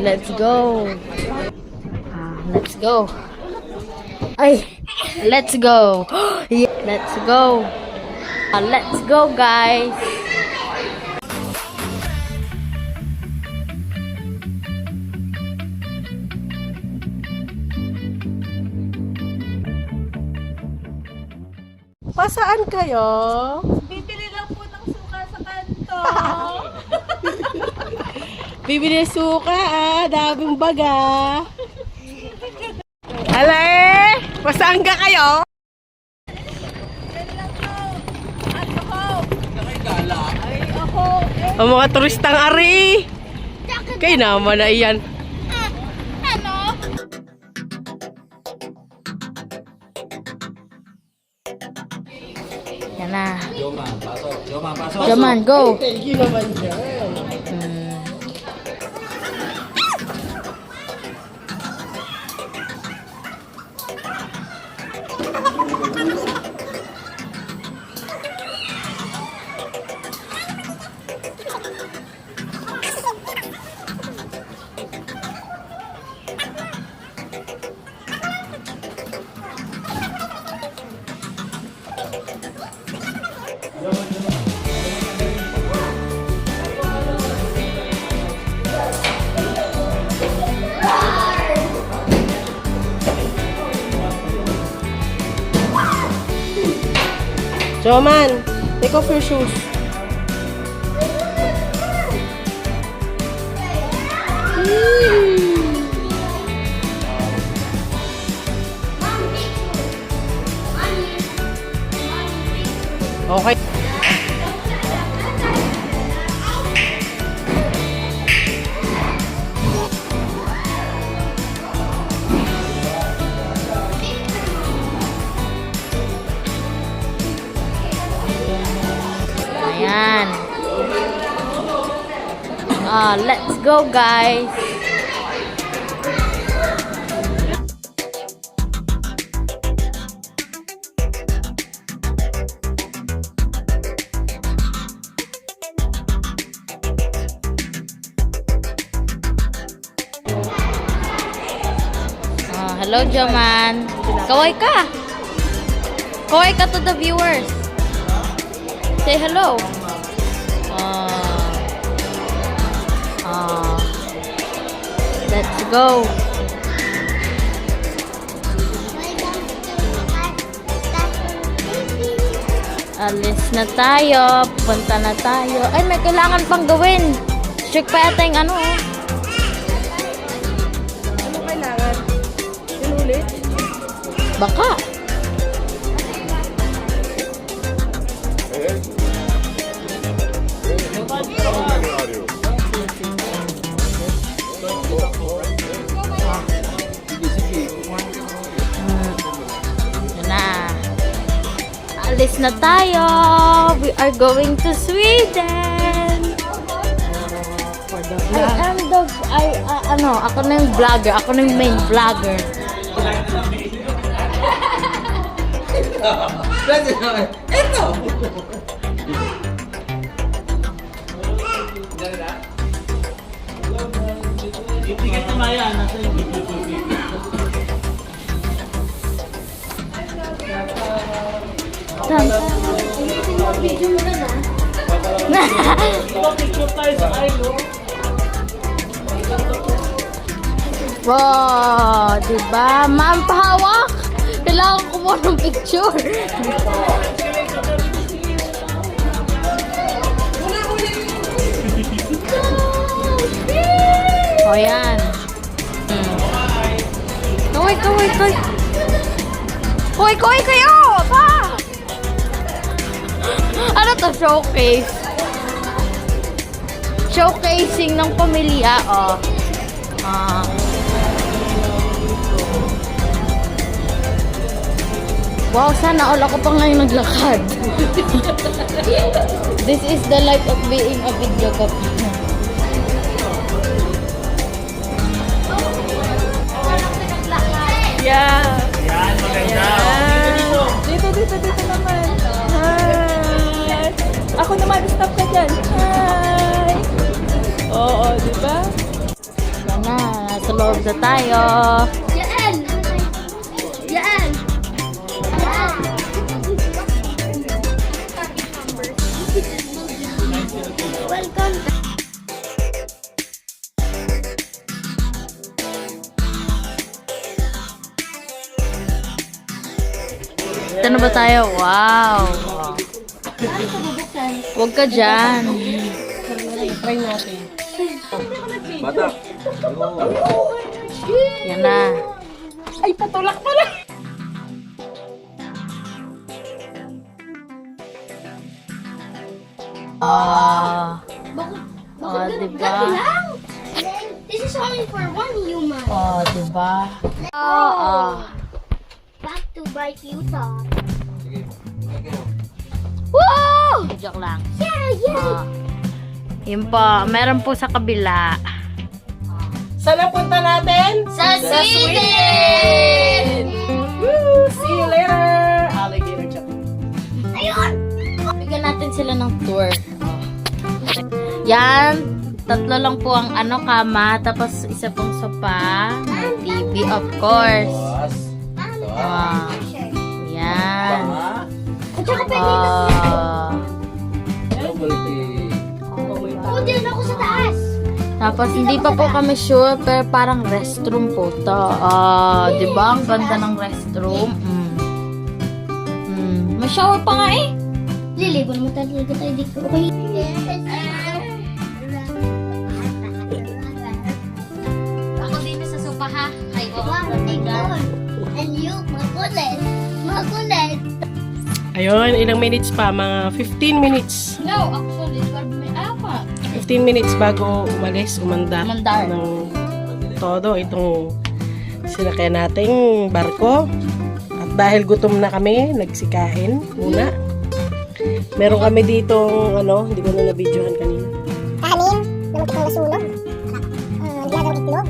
let's go. Ah, let's go. Ay, let's go. Yeah, let's go. Ah, let's go, guys. Pasaan kayo? Bibili lang po ng suka sa kanto. Bibili suka ah, daming baga. Ala eh, pasaan ka kayo? Ang mga turistang ari. Kay naman na iyan. Ano? Yan na. Jaman, go. Thank you naman dyan. Hmm. Joman, take off your shoes. Okay. Ayan. Ah, let's go, guys. Ah, hello, Jaman. Kaway ka. Kaway ka to the viewers. Say hello. Ah. Ah. Let's go. Alis na tayo. Punta na tayo. Ay, may kailangan pang gawin. Check pa yata yung ano. oh. Ano kailangan? Yun ulit? Baka. Na tayo. We are going to Sweden. I am the, I, ah, ano, ako na yung vlogger. Ako na yung main vlogger. Tam. wow, diba? Ma'am, pahawak! Kailangan mo ng picture. o yan. Hmm. Kaway, kaway, kaway. Kaway, kaway kayo! To? Showcase. Showcasing ng pamilya, oh. Ah. Wow, sana all ako pa ngayon naglakad. This is the life of being a video copy. Yeah. Yan, maganda. Dito, dito, dito. Ako naman, stop ka dyan. Hi. Oo, di ba? Yan na, nasa loob na tayo. Yan! Yan! Welcome. Ito na ba tayo? Wow! Huwag ka dyan. Try natin. Yan na. Ay, patulak pala. Ah. Bakit? Oh, Bakit diba? ganun lang? This is only for one human. Oh, diba? Oh. Ah. Back to bite you thought. Woo! Joke lang. Yeah, yeah. Ah. Yun po. Meron po sa kabila. Saan ang punta natin? Sa Sweden! Woo! See you later! Alligator chat. Ayun! Bigyan natin sila ng tour. Yan. Tatlo lang po ang ano kama. Tapos isa pong sopa. TV of course. Ah. Yan. At saka pwede Ah. Oo, din ako sa taas. Tapos hindi pa po kami sure pero parang restroom po to. Ah, 'di ba? Ang ganda ng restroom. Mm. Mm. May shower pa nga eh. Liligo naman talaga tayo dito. Okay. Ako din sa sopa ha. Ay, Wow, tingnan. And you, makulit. Makulit. Ayun, ilang minutes pa? Mga 15 minutes. No, actually, 12 may apa. 15 minutes bago umalis, umanda. Umandar. Ng todo itong sinakyan nating barko. At dahil gutom na kami, nagsikain muna. Meron kami dito, ano, hindi ko na na-videohan kanina. kanin na magkitang nasunog. Uh, nilagang itlog.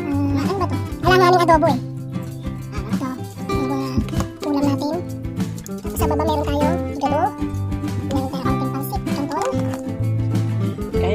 Uh, ano ba to? Alam aming adobo eh.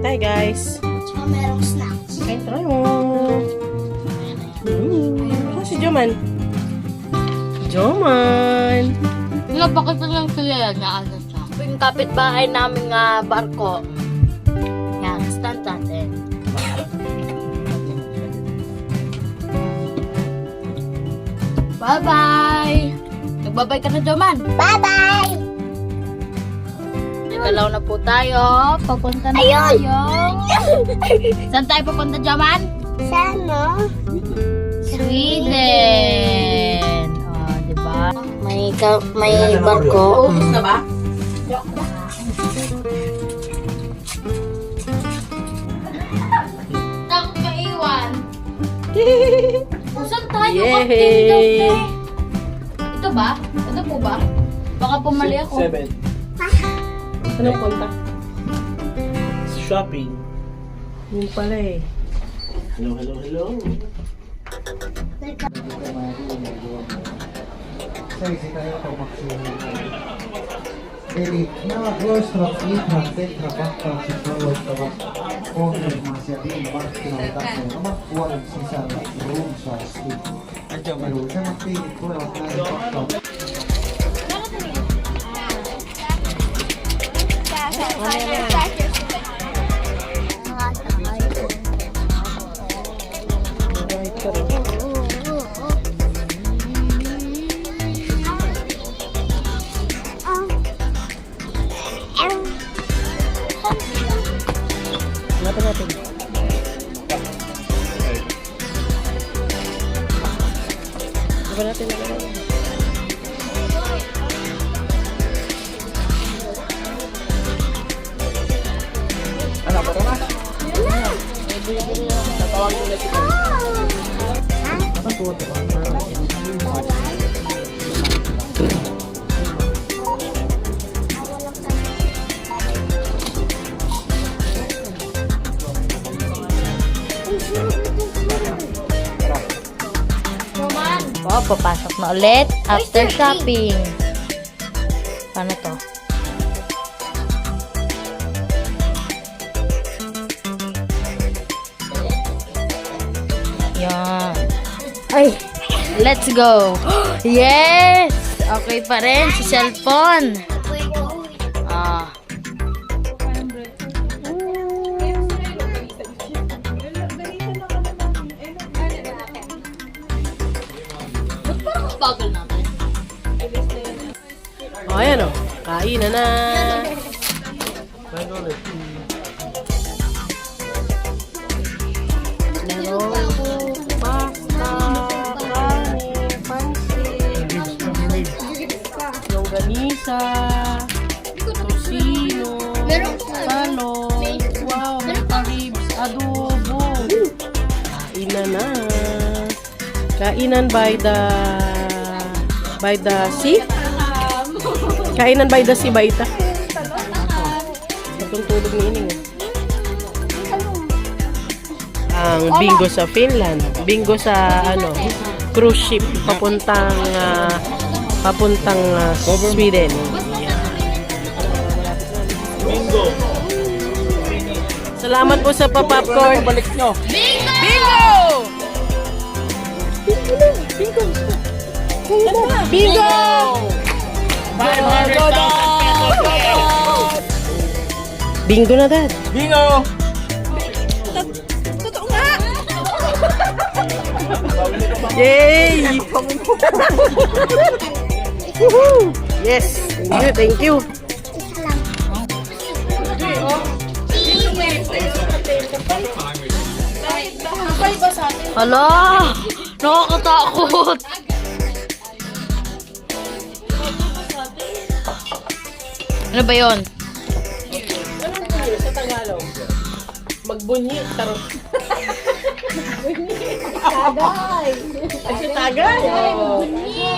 Kain tayo, guys. Tsaka merong snacks. Kain tayo. Mm. Oh, si Joman. Joman. Napakita lang sila yan na ano siya. Yung kapitbahay namin nga barko. Yan, stand natin. Bye-bye! Nagbabay ka na, Joman. Bye-bye! Nagalaw na po tayo. Papunta na tayo. Saan tayo papunta, Joman? Sana? Sweden. Oh, di ba? May ka, may barko. na ba? Takot ka iwan. Saan tayo? Yay! Te. Ito ba? Ito po ba? Baka pumali ako. Seven. Anong punta? Shopping. Yun pala eh. Hello, hello, hello. Eli nämä loistavat Infran Tetra-pakkaukset velvoittavat ohjelmaasiat markkinoille tasoon omat vuoden sisällä runsaasti. Edullisemmat piirit tulevat näihin pakkauksiin. Right ka rin. Hanapin natin. Hanapin natin. hanapin natin. Ang tuwa to. Po, papasok na ulit after shopping. Paano to? Ay, let's go. Yes! Okay pa rin si cellphone. Ah. Bagal natin. Ayan o. Kain na na. Meron longganisa, tosino, talong, wow, may ribs, adobo. Kain na na. Kainan by the by the sea. Kainan by the sea ba ita? Itong tulog ni Ining. Ang bingo sa Finland, bingo sa ano, cruise ship papuntang ah, papuntang ah, Sweden. Bingo! Salamat po sa pa-popcorn. Balik nyo! Bingo! Bingo! 500,000 pesos there! Bingo na dad. Bingo! Yay! Woohoo! Yes! Thank you, thank you. Hala! Nakakatakot! Ano ba yon? Sa Tagalog? Magbunyi, tarot. Tagay! Ay, Tagay!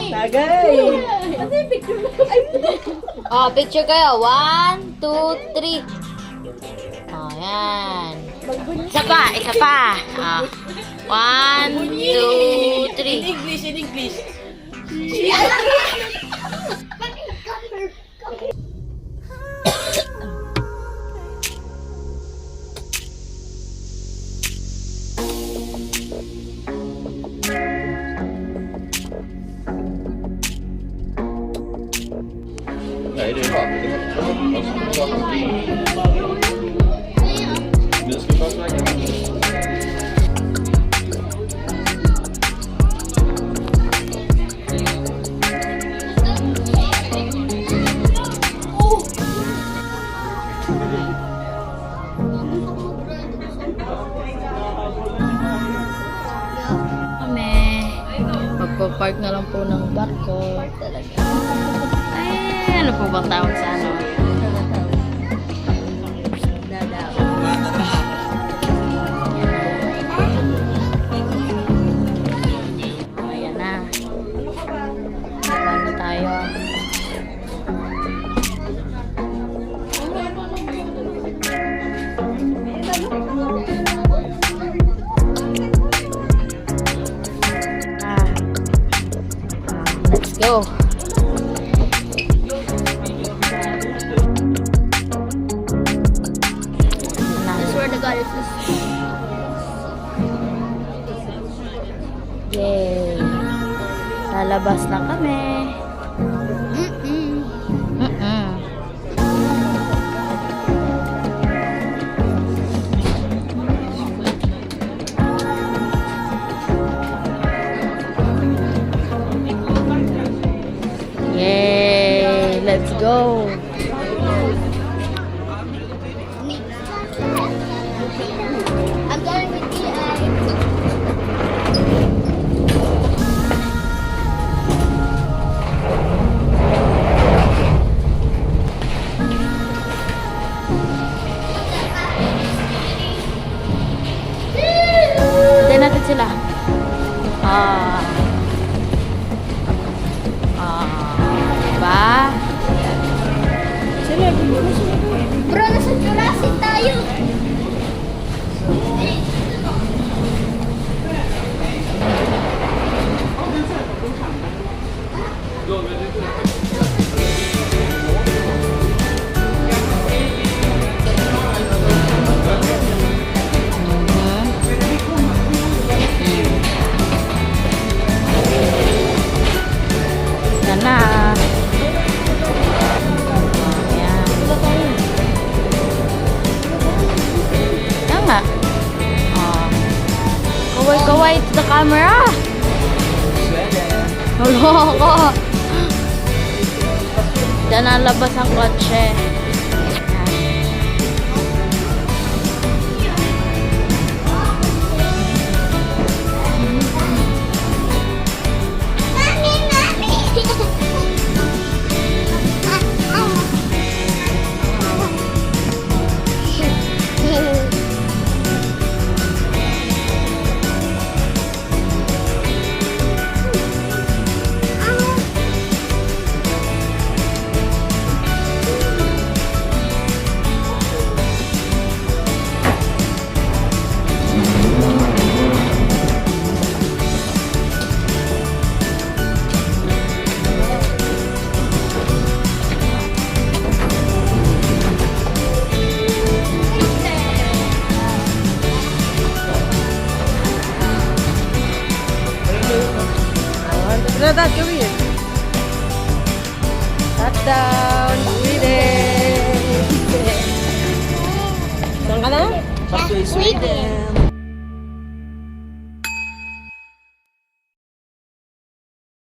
Tagay! Oh, picture kayo. One, two, three. Oh, yan. Isa pa, isa pa. Ah. One, two, three. English, in English. Magpa-park na lang po ng barko. Talaga. Ay, ano po bang tawag sa ano? Go. I swear to God, it's this. Yay. Lalabas na kami. Go! Loko. Diyan ang labas ang kotse.